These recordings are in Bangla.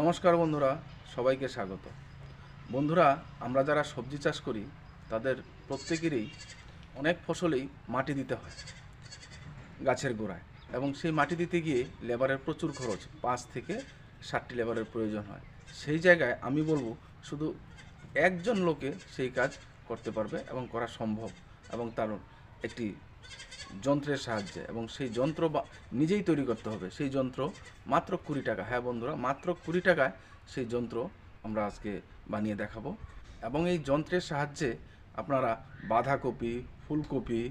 নমস্কার বন্ধুরা, সবাইকে স্বাগত। বন্ধুরা, আমরা যারা সবজি চাষ করি, তাদের প্রত্যেকেরই অনেক ফসলেই মাটি দিতে হয় গাছের গোড়ায় এবং সেই মাটি দিতে গিয়ে লেবারের প্রচুর খরচ, পাঁচ থেকে ষাটটি লেবারের প্রয়োজন হয়। সেই জায়গায় আমি বলব, শুধু একজন লোকে সেই কাজ করতে পারবে এবং করা সম্ভব এবং তার একটি যন্ত্রের সাহায্যে এবং সেই যন্ত্র বা নিজেই তৈরি করতে হবে। সেই যন্ত্র মাত্র কুড়ি টাকা। হ্যাঁ বন্ধুরা, মাত্র কুড়ি টাকায় সেই যন্ত্র আমরা আজকে বানিয়ে দেখাবো। এবং এই যন্ত্রের সাহায্যে আপনারা বাঁধাকপি, ফুলকপি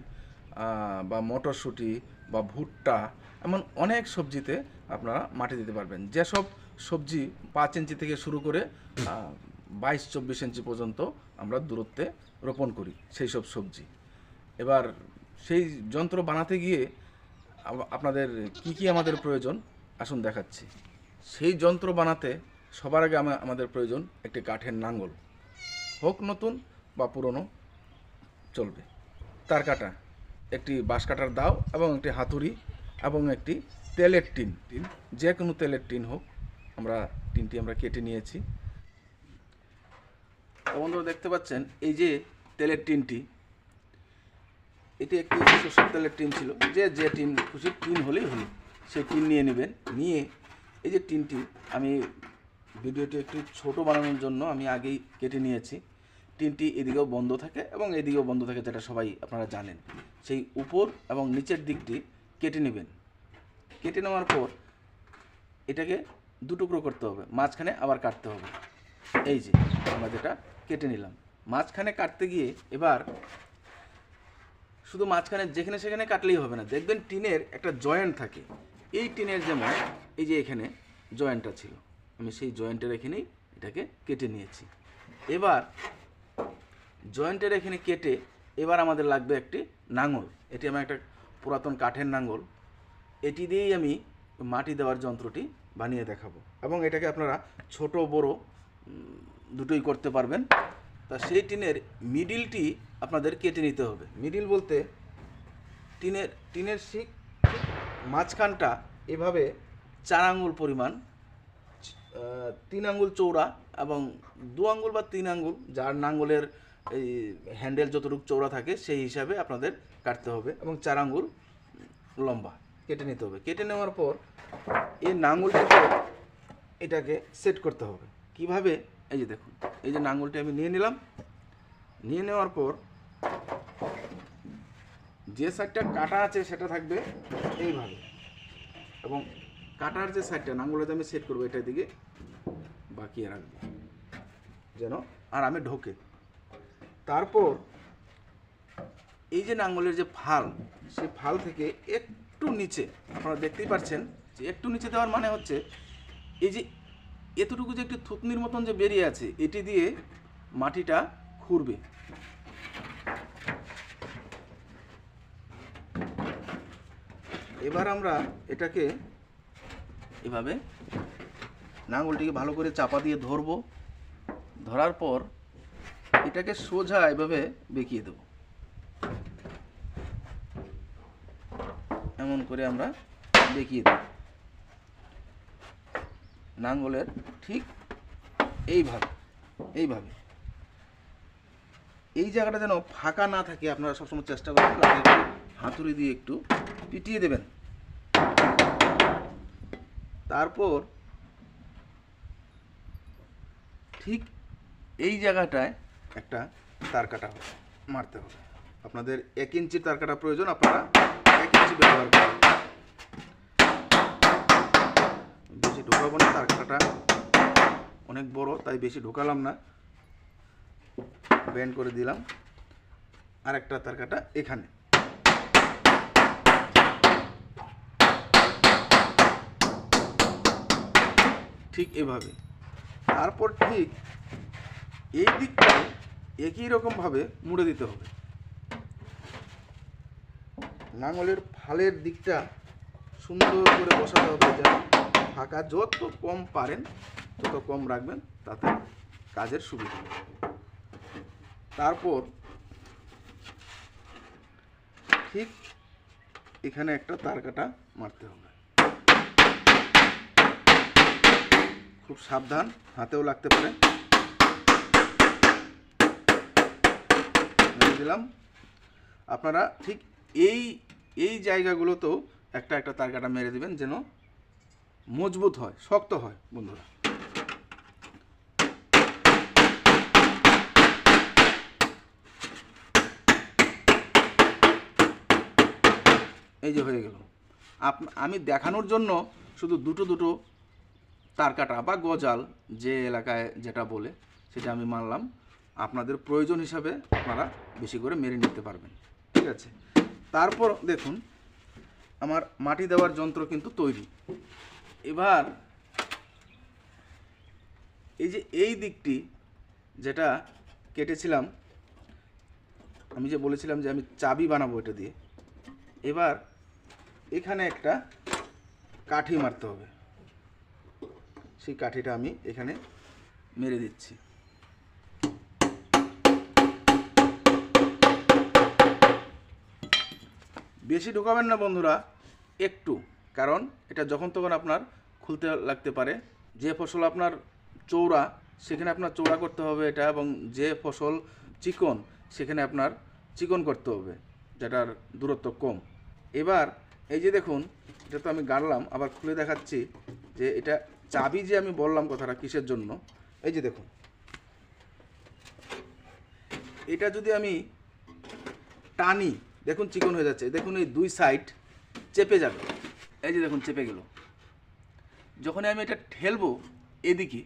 বা মটরশুঁটি, বা ভুট্টা, এমন অনেক সবজিতে আপনারা মাটি দিতে পারবেন। যেসব সবজি পাঁচ ইঞ্চি থেকে শুরু করে বাইশ, চব্বিশ ইঞ্চি পর্যন্ত আমরা দূরত্বে রোপণ করি, সেই সব সবজি। এবার সেই যন্ত্র বানাতে গিয়ে আপনাদের কি কি আমাদের প্রয়োজন, আসুন দেখাচ্ছি। সেই যন্ত্র বানাতে সবার আগে আমা- আমাদের প্রয়োজন একটি কাঠের নাঙ্গল। হোক নতুন বা পুরনো, চলবে। তার কাটা, একটি বাঁশ কাটার দাও এবং একটি হাতুড়ি এবং একটি তেলের টিন। টিন যে কোনো তেলের টিন হোক, আমরা টিনটি আমরা কেটে নিয়েছি। বন্ধুরা দেখতে পাচ্ছেন, এই যে তেলের টিনটি এটি একটি সরষের তেলের টিন ছিল। যে যে টিন খুশি, টিন হলেই হলো। সেই টিন নিয়ে নেবেন। নিয়ে এই যে টিনটি আমি ভিডিওটি একটু ছোট বানানোর জন্য আমি আগেই কেটে নিয়েছি। টিনটি এদিকেও বন্ধ থাকে এবং এদিকেও বন্ধ থাকে যেটা সবাই আপনারা জানেন। সেই উপর এবং নিচের দিকটি কেটে নেবেন। কেটে নেওয়ার পর এটাকে দু টুকরো করতে হবে। মাঝখানে আবার কাটতে হবে। এই যে আমরা যেটা কেটে নিলাম। মাঝখানে কাটতে গিয়ে এবার শুধু মাঝখানে যেখানে সেখানে কাটলেই হবে না। দেখবেন টিনের একটা জয়েন্ট থাকে। এই টিনের যেমন এই যে এখানে জয়েন্টটা ছিল, আমি সেই জয়েন্টের এখানেই এটাকে কেটে নিয়েছি। এবার জয়েন্টের এখানে কেটে এবার আমাদের লাগবে একটি নাঙল। এটি আমার একটা পুরাতন কাঠের নাঙল। এটি দিয়েই আমি মাটি দেওয়ার যন্ত্রটি বানিয়ে দেখাবো। এবং এটাকে আপনারা ছোট বড় দুটোই করতে পারবেন। তা সেই টিনের মিডিলটি আপনাদের কেটে নিতে হবে। মিডিল বলতে টিনের টিনের শিক মাঝখানটা এভাবে চার আঙুল পরিমাণ তিন আঙ্গুল চৌড়া এবং দু আঙ্গুল বা তিন আঙ্গুল যার নাঙ্গলের এই হ্যান্ডেল যতটুকু চৌড়া থাকে সেই হিসাবে আপনাদের কাটতে হবে এবং চার আঙ্গুল লম্বা কেটে নিতে হবে। কেটে নেওয়ার পর এই নাঙ্গলটিকে এটাকে সেট করতে হবে। কীভাবে? এই যে দেখুন। এই যে নাঙ্গলটি আমি নিয়ে নিলাম। নিয়ে নেওয়ার পর যে সাইডটা কাটা আছে সেটা থাকবে এইভাবে। এবং কাটার যে সাইডটা, নাঙ্গলটা আমি সেট করব এটার দিকে বাকিয়ে রাখব। যেন আর আমি ঢোকে। তারপর এই যে নাঙ্গলের যে ফাল সে ফাল থেকে একটু নিচে, আপনারা দেখতেই পাচ্ছেন যে একটু নিচে দেওয়ার মানে হচ্ছে এই যে এতটুকু যে একটি থুতনির মতন যে বেরিয়ে আছে, এটি দিয়ে মাটিটা খুঁড়বে। এবার আমরা এটাকে এভাবে নাঙ্গলটিকে ভালো করে চাপা দিয়ে ধরবো। ধরার পর এটাকে সোজা এভাবে বেঁকিয়ে দেবো। এমন করে আমরা বেঁকিয়ে দেব। নাঙ্গলের ঠিক এইভাবে এইভাবে। এই জায়গাটা যেন ফাঁকা না থাকে, আপনারা সবসময় চেষ্টা করবেন হাতুড়ি দিয়ে একটু পিটিয়ে দেবেন। তারপর ঠিক এই জায়গাটায় একটা তার কাটা হবে মারতে হবে। আপনাদের এক ইঞ্চির তার কাটা প্রয়োজন, আপনারা এক ইঞ্চি ব্যবহার করবেন বেশি ঢোকাবো না, তার কাটাটা অনেক বড়, তাই বেশি ঢোকালাম না। ব্যান্ড করে দিলাম। আর একটা তার কাটা এখানে। ঠিক এভাবে। তারপর ঠিক এই দিকটা একই রকমভাবে মুড়ে দিতে হবে। লাঙলের ফালের দিকটা সুন্দর করে বসাতে হবে যেন ফাঁকা যত কম পারেন, তত কম রাখবেন, তাতে কাজের সুবিধা। তারপর ঠিক এখানে একটা তার কাটা মারতে হবে। খুব সাবধান, হাতেও লাগতে পারে। দিলাম। আপনারা ঠিক এই এই জায়গাগুলোতেও একটা একটা তার কাটা মেরে দিবেন যেন মজবুত হয়, শক্ত হয়, বন্ধুরা। এই যে হয়ে গেল। আমি দেখানোর জন্য শুধু দুটো দুটো তার কাটা বা গজাল যে এলাকায় যেটা বলে, সেটা আমি মানলাম। আপনাদের প্রয়োজন হিসাবে আপনারা বেশি করে মেরে নিতে পারবেন। ঠিক আছে? তারপর দেখুন, আমার মাটি দেওয়ার যন্ত্র কিন্তু তৈরি। এবার এই যে এই দিকটি যেটা কেটেছিলাম, আমি যে বলেছিলাম যে আমি চাবি বানাবো এটা দিয়ে, এবার এখানে একটা কাঠি মারতে হবে। সেই কাঠিটা আমি এখানে মেরে দিচ্ছি। বেশি ঢোকাবেন না বন্ধুরা, একটু। কারণ এটা যখন তখন আপনার খুলতে লাগতে পারে। যে ফসল আপনার চৌড়া সেখানে আপনার চৌড়া করতে হবে এটা এবং যে ফসল চিকন, সেখানে আপনার চিকন করতে হবে, যেটার দূরত্ব কম। এবার এই যে দেখুন, এটা তো আমি গাড়লাম, আবার খুলে দেখাচ্ছি যে এটা চাবি যে আমি বললাম কথাটা কিসের জন্য, এই যে দেখুন। এটা যদি আমি টানি, দেখুন চিকন হয়ে যাচ্ছে, দেখুন এই দুই সাইড চেপে যাবে। এই যে দেখুন, চেপে গেল। যখন আমি এটা ঠেলবো, এদিকে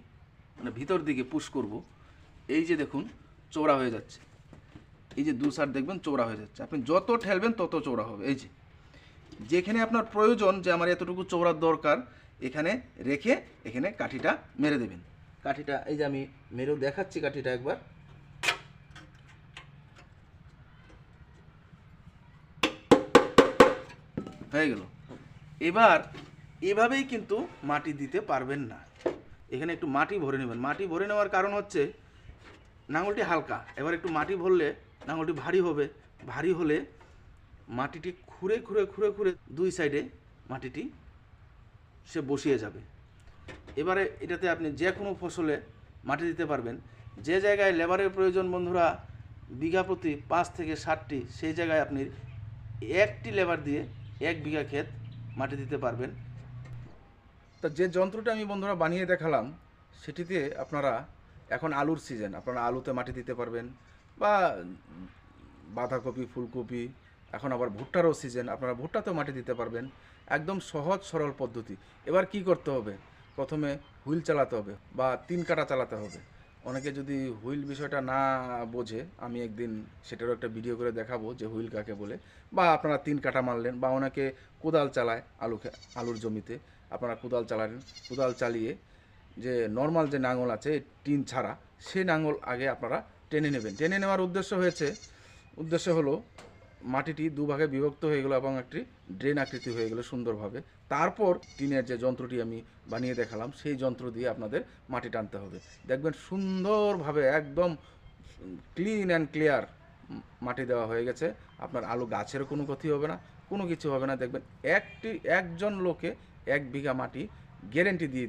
মানে ভিতর দিকে পুশ করব, এই যে দেখুন চৌড়া হয়ে যাচ্ছে। এই যে দু সার দেখবেন চৌড়া হয়ে যাচ্ছে। আপনি যত ঠেলবেন, তত চৌড়া হবে। এই যে, যেখানে আপনার প্রয়োজন যে আমার এতটুকু চৌড়ার দরকার, এখানে রেখে এখানে কাঠিটা মেরে দেবেন। কাঠিটা, এই যে আমি মেরেও দেখাচ্ছি কাঠিটা একবার। হয়ে গেল। এবার এভাবেই কিন্তু মাটি দিতে পারবেন না। এখানে একটু মাটি ভরে নেবেন। মাটি ভরে নেওয়ার কারণ হচ্ছে, নাঙলটি হালকা। এবার একটু মাটি ভরলে নাঙলটি ভারী হবে। ভারী হলে মাটিটি খুঁড়ে খুঁড়ে খুঁড়ে খুঁড়ে দুই সাইডে মাটিটি সে বসিয়ে যাবে। এবারে এটাতে আপনি যে কোনো ফসলে মাটি দিতে পারবেন। যে জায়গায় লেবারের প্রয়োজন বন্ধুরা, বিঘা প্রতি পাঁচ থেকে ষাটটি সেই জায়গায় আপনি একটি লেবার দিয়ে এক বিঘা ক্ষেত মাটি দিতে পারবেন। তা যে যন্ত্রটা আমি বন্ধুরা বানিয়ে দেখালাম, সেটিতে আপনারা এখন আলুর সিজন আপনারা আলুতে মাটি দিতে পারবেন বা বাঁধাকপি, ফুলকপি, এখন আবার ভুট্টারও সিজন আপনারা ভুট্টাতেও মাটি দিতে পারবেন। একদম সহজ, সরল পদ্ধতি। এবার কি করতে হবে? প্রথমে হুইল চালাতে হবে বা তিন কাটা চালাতে হবে। অনেকে যদি হুইল বিষয়টা না বোঝে, আমি একদিন সেটারও একটা ভিডিও করে দেখাবো যে হুইল কাকে বলে। বা আপনারা তিন কাটা মারলেন, বা অনেকে কোদাল চালায় আলু আলুর জমিতে। আপনারা কোদাল চালালেন, কোদাল চালিয়ে যে নর্মাল যে নাঙল আছে, টিন ছাড়া, সে নাঙল আগে আপনারা টেনে নেবেন। টেনে নেওয়ার উদ্দেশ্য হয়েছে, উদ্দেশ্য হলো মাটিটি দুভাগে বিভক্ত হয়ে গেলো এবং একটি ড্রেন আকৃতি হয়ে গেলো সুন্দরভাবে। তারপর টিনের যে যন্ত্রটি আমি বানিয়ে দেখালাম, সেই যন্ত্র দিয়ে আপনাদের মাটি টানতে হবে। দেখবেন সুন্দরভাবে একদম ক্লিন অ্যান্ড ক্লিয়ার মাটি দেওয়া হয়ে গেছে। আপনার আলু গাছের কোনো ক্ষতি হবে না, কোনো কিছু হবে না। দেখবেন একটি, একজন লোকে এক বিঘা মাটি গ্যারেন্টি দিয়ে